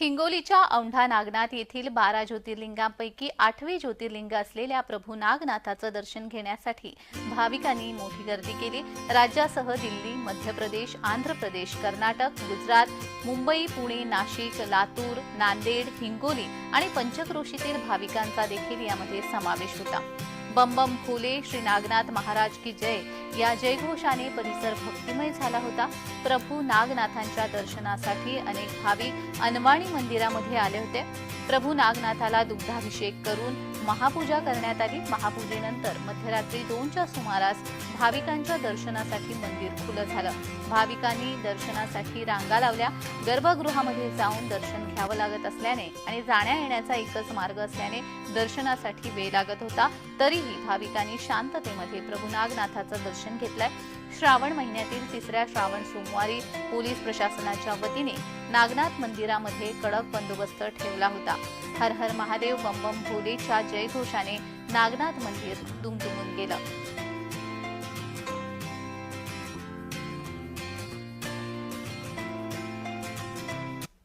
हिंगोलीच्या औंढा नागनाथ येथील बारा ज्योतिर्लिंगांपैकी आठवे ज्योतिर्लिंग असलेल्या प्रभू नागनाथाचं दर्शन घेण्यासाठी भाविकांनी मोठी गर्दी केली. राज्यासह दिल्ली मध्य प्रदेश आंध्र प्रदेश कर्नाटक गुजरात मुंबई पुणे नाशिक लातूर नांदेड हिंगोली आणि पंचक्रोशीतील भाविकांचा देखील यामध्ये समावेश होता. बम बम फुले श्री नागनाथ महाराज की जय. या जयघोषाने परिसर भक्तिमय झाला होता. प्रभू नागनाथांच्या दर्शनासाठी अनेक भाविक अनवाणी मंदिरामध्ये आले होते. प्रभू नागनाथाला दुग्धाभिषेक करून महापूजा करण्यात आली. महापूजेनंतर मध्यरात्री दोनच्या सुमारास भाविकांच्या दर्शनासाठी मंदिर खुलं झालं. भाविकांनी दर्शनासाठी रांगा लावल्या. गर्भगृहामध्ये जाऊन दर्शन घ्यावं लागत असल्याने आणि जाण्या येण्याचा एकच मार्ग असल्याने दर्शनासाठी वेळ लागत होता. तरीही भाविकांनी शांततेमध्ये प्रभू नागनाथाचं दर्शन घेतलंय. श्रावण महिन्यातील तिसऱ्या श्रावण सोमवारी पोलीस प्रशासनाच्या वतीने नागनाथ मंदिरामध्ये कडक बंदोबस्त ठेवला होता. हर हर महादेव बम बम भोलेच्या जयघोषाने नागनाथ मंदिर दुमदुमून गेलं.